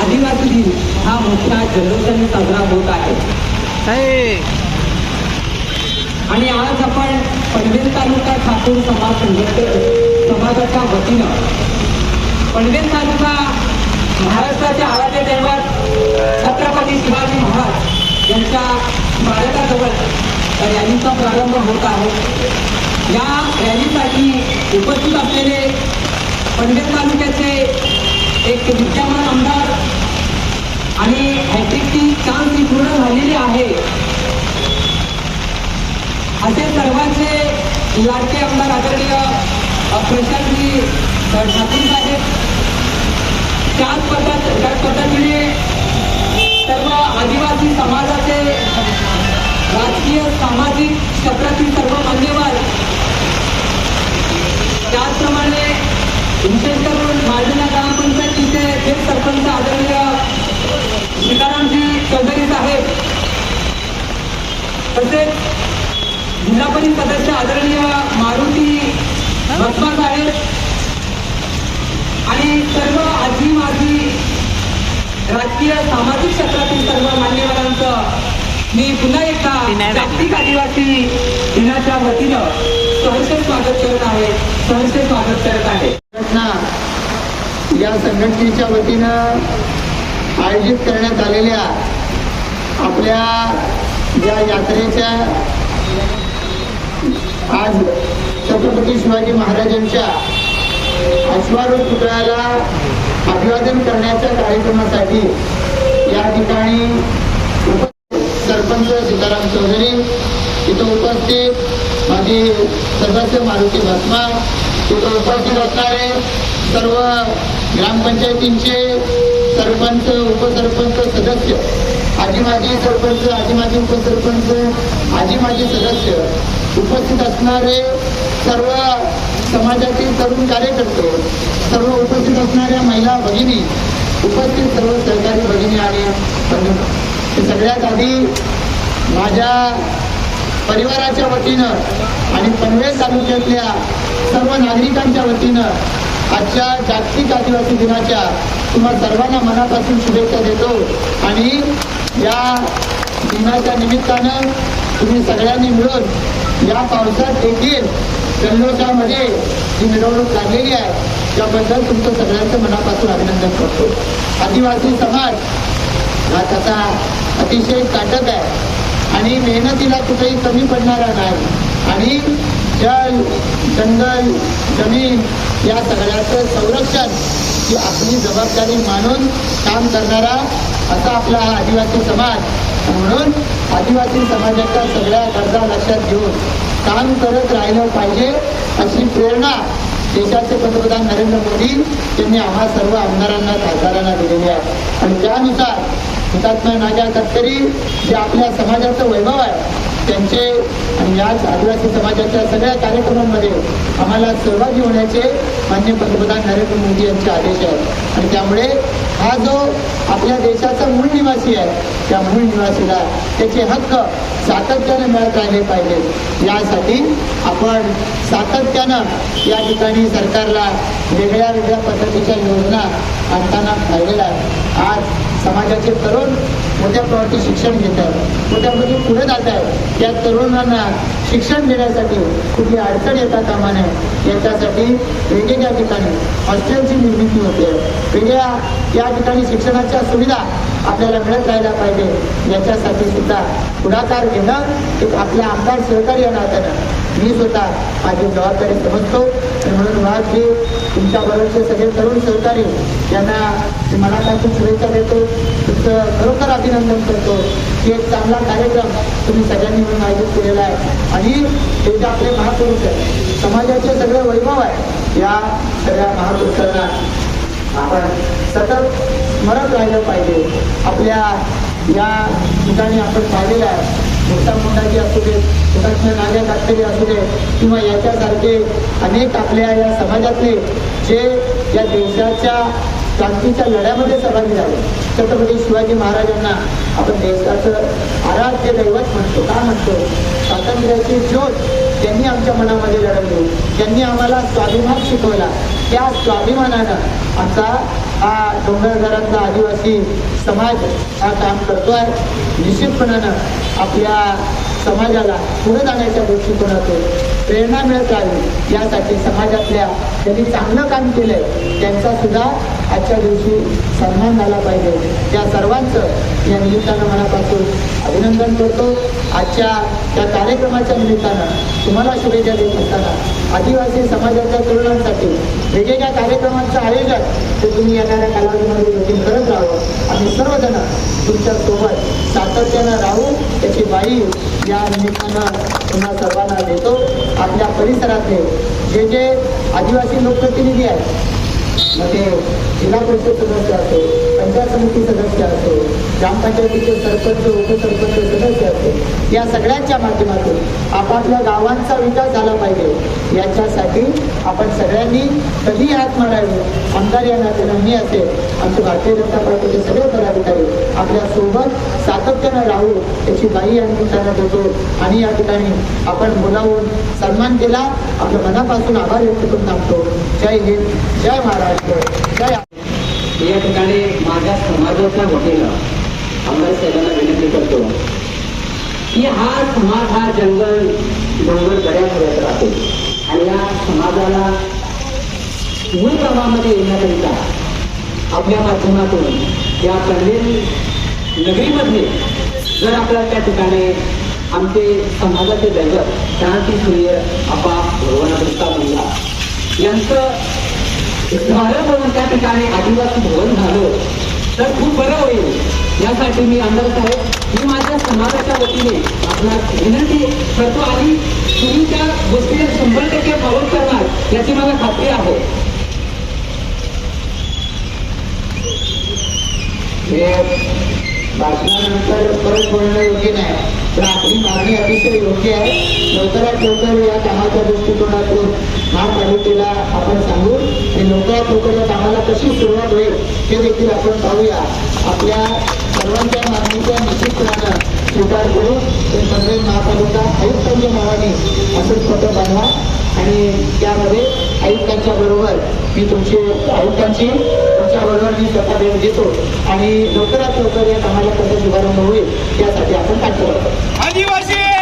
आदिवासी दिन हा मोठ्या जल्लोषाने साजरा होत आहे. आणि आज आपण पनवेल तालुका ठाकूर समाज संघटन समाजाच्या वतीनं पनवेल तालुका महाराष्ट्राचे आराध्य दैवत छत्रपती शिवाजी महाराज यांच्या स्मारकाजवळ रॅलीचा प्रारंभ होत आहे. या रॅलीसाठी उपस्थित असलेले पनवेल तालुक्याचे एक विद्यमान आमदार आणि हॅट्रिकची चान्स ही पूर्ण झालेली आहे. असे सर्वांचे लाडके आमदार आदरणीय प्रशांतजी ठाकूर साहेब. त्याच पद्धत त्याच पद्धतीने सर्व आदिवासी समाजाचे राजकीय सामाजिक क्षेत्रातील सर्व मान्यवर त्याचप्रमाणे विशेष करून मालदीना ग्रामपंचायतीचे थेट सरपंच आदरणीय सीतारामजी चौधरी साहेब तसेच जिल्हा परिषद सदस्य आदरणीय मारुती भस्मा साहेब आणि सर्व आजी माजी राजकीय सामाजिक क्षेत्रातील सर्व मान्यवरांचं मी पुन्हा एकदा जागतिक आदिवासी दिनाच्या वतीनं सहर्ष स्वागत करत आहे सहर्ष स्वागत करत आहे. संघटना या संघटनेच्या वतीनं आयोजित करण्यात आलेल्या आपल्या या यात्रेच्या आज छत्रपती शिवाजी महाराजांच्या अश्वारूढ पुतळ्याला अभिवादन करण्याच्या कार्यक्रमासाठी या ठिकाणी सरपंच सीताराम चौधरी इथं उपस्थित माझी सदस्य मारुती भस्मा इथं उपस्थित असणारे सर्व ग्रामपंचायतींचे सरपंच उपसरपंच सदस्य आजी माजी सरपंच आजी माजी उपसरपंच आजी माजी सदस्य उपस्थित असणारे सर्व समाजातील तरुण कार्यकर्ते सर्व उपस्थित असणाऱ्या महिला भगिनी उपस्थित सर्व सहकारी भगिनी आणि हे सगळ्यात आधी माझ्या परिवाराच्या वतीनं आणि पनवेल तालुक्यातल्या सर्व नागरिकांच्या वतीनं आजच्या जागतिक आदिवासी दिनाच्या तुम्हा सर्वांना मनापासून शुभेच्छा देतो. आणि या दिनाच्या निमित्तानं तुम्ही सगळ्यांनी मिळून या पावसात देखील जल्लोषामध्ये जी मिरवणूक लागलेली आहे. त्याबद्दल तुमचं सगळ्यांचं मनापासून अभिनंदन करतो. आदिवासी समाज हा तसा अतिशय ताकद आहे. आणि मेहनतीला कुठेही कमी पडणारा नाही. आणि ज्या जंगल जमीन या सगळ्याचं संरक्षण ही आपली जबाबदारी मानून काम करणारा असा आपला हा आदिवासी समाज. म्हणून आदिवासी समाजाच्या सगळ्या गरजा लक्षात घेऊन काम करत राहिलं पाहिजे अशी प्रेरणा देशाचे पंतप्रधान नरेंद्र मोदी यांनी आम्हा सर्व आमदारांना खासदारांना दिलेली आहे. आणि त्यानुसार हुतात्मा नाजा तटकरी जे आपल्या समाजाचं वैभव आहे त्यांचे आणि याच आदिवासी समाजाच्या सगळ्या कार्यक्रमांमध्ये आम्हाला सहभागी होण्याचे मान्य पंतप्रधान नरेंद्र मोदी यांचे आदेश आहेत. आणि त्यामुळे हा जो आपल्या देशाचा मूळ निवासी आहे त्या मूळ निवासीला त्याचे हक्क सातत्याने मिळत राहिले पाहिजेत. यासाठी आपण सातत्यानं या ठिकाणी सरकारला वेगळ्या वेगळ्या पद्धतीच्या योजना आणताना पाहिलेला आहे आज समाजाचे तरुण मोठ्या प्रमाणात शिक्षण घेत आहेत मोठ्या प्रमाणात पुढे जात आहेत. त्या तरुणांना शिक्षण देण्यासाठी कुठली अडचण येता कामा नये याच्यासाठी वेगवेगळ्या ठिकाणी हॉस्टेलची निर्मिती होते. वेगळ्या या ठिकाणी शिक्षणाच्या सुविधा आपल्याला मिळत राहायला पाहिजे. याच्यासाठी सुद्धा पुढाकार घेणं एक आपल्या आमदार सहकार्य नात्यानं मी स्वतः माझी जबाबदारी समजतो. आणि म्हणून तुमच्या बरोबरचे सगळे तरुण सहकारी यांना मी मनापासून शुभेच्छा देतो तुमचं खरोखर अभिनंदन करतो. की एक चांगला कार्यक्रम तुम्ही सगळ्यांनी मिळून आयोजित केलेला आहे. आणि हे जे आपले महापुरुष आहेत समाजाचे सगळे वैभव आहे या सगळ्या महापुरुषांना आपण सतत स्मरत राहिलं पाहिजे. आपल्या या ठिकाणी आपण पाहिलेलं आहे. मोठा मुंडाजी असू दे हुतात्मा नाग्या कातकरी असू दे किंवा याच्यासारखे अनेक आपल्या या समाजातले जे या देशाच्या क्रांतीच्या लढ्यामध्ये सहभागी झाले. छत्रपती शिवाजी महाराजांना आपण देशाचं आराध्य दैवत म्हणतो. का म्हणतो? स्वातंत्र्याची ज्योत त्यांनी आमच्या मनामध्ये लढवली त्यांनी आम्हाला स्वाभिमान शिकवला. त्या स्वाभिमानानं आमचा हा डोंगरघरातला आदिवासी समाज हा काम करतोय. निश्चितपणानं आपल्या समाजाला पुढे जाण्याच्या दृष्टिकोनातून प्रेरणा मिळत राहावी. यासाठी समाजातल्या त्यांनी चांगलं काम केलंय. त्यांचा सुद्धा आजच्या दिवशी सन्मान झाला पाहिजे. त्या सर्वांचं या निमित्तानं मनापासून अभिनंदन करतो. आजच्या त्या कार्यक्रमाच्या निमित्तानं तुम्हाला शुभेच्छा देत असताना आदिवासी समाजाच्या तरुणांसाठी वेगवेगळ्या कार्यक्रमांचं आयोजन ते तुम्ही येणाऱ्या कालावधीमध्ये देखील करत राहावं. आम्ही सर्वजण तुमच्यासोबत सातत्यानं राहू त्याची बाई या निमित्तानं पुन्हा सर्वांना देतो. आपल्या परिसरातले जे जे आदिवासी लोकप्रतिनिधी आहेत मग ते जिल्हा परिषद सदस्य असो पंचायत समिती सदस्य असो ग्रामपंचायतीचे सरपंच उपसरपंच सदस्य असो या सगळ्यांच्या माध्यमातून आपापल्या गावांचा विकास झाला पाहिजे. याच्यासाठी आपण सगळ्यांनी कधी हात मारावी? आमदार या नात्यानं मी असेल. आमचे भारतीय जनता पार्टीचे सगळे पदाधिकारी आपल्यासोबत सातत्यानं राहू याची बाई आणि निमित्तानं देतो. आणि या ठिकाणी आपण बोलावून सन्मान केला. आपल्या मनापासून आभार व्यक्त करून थांबतो जय हिंद जय महाराष्ट्र जय या ठिकाणी माझ्या समाजाच्या वतीनं आमदार साहेबांना विनंती करतो की हा समाज हा जंगल डोंगर दऱ्यापर्यंत राहतो. आणि या समाजाला मूळ गावामध्ये येण्याकरिता आपल्या माध्यमातून या पनवेल नगरीमध्ये जर आपल्याला त्या ठिकाणी आमचे समाजाचे दैवत क्रांतीसूर्य आपा भगवान दत्ता मुंगा यांचं स्मारक म्हणून त्या ठिकाणी आदिवासी भवन झालं तर खूप बरं होईल. यासाठी मी आमदार साहेब मी माझ्या समाजाच्या वतीने आपणास विनंती करतो आणि तुम्ही त्या गोष्टीला शंभर टक्के फॉलो करणार याची मला खात्री आहे. हे भाषणानंतर परत बोलणं योग्य नाही. पण आपली मागणी अतिशय योग्य आहे. लवकरात लवकर या कामाच्या दृष्टिकोनातून महापालिकेला आपण सांगू आणि लवकरात लवकर या कामाला कशी सुरुवात होईल हे देखील आपण पाहूया. आपल्या सर्वांच्या स्वीकार करू. ते पनवेल महापालिका आयुक्तांच्या नावाने असंच पत्र बांधवा आणि त्यामध्ये आयुक्तांच्या बरोबर मी तुमचे आयुक्तांची तुमच्याबरोबर मी स्वतः भेट देतो आणि लवकरात लवकर या कामाला कसं शुभारंभ होईल त्यासाठी आपण काम करतो आदिवासी!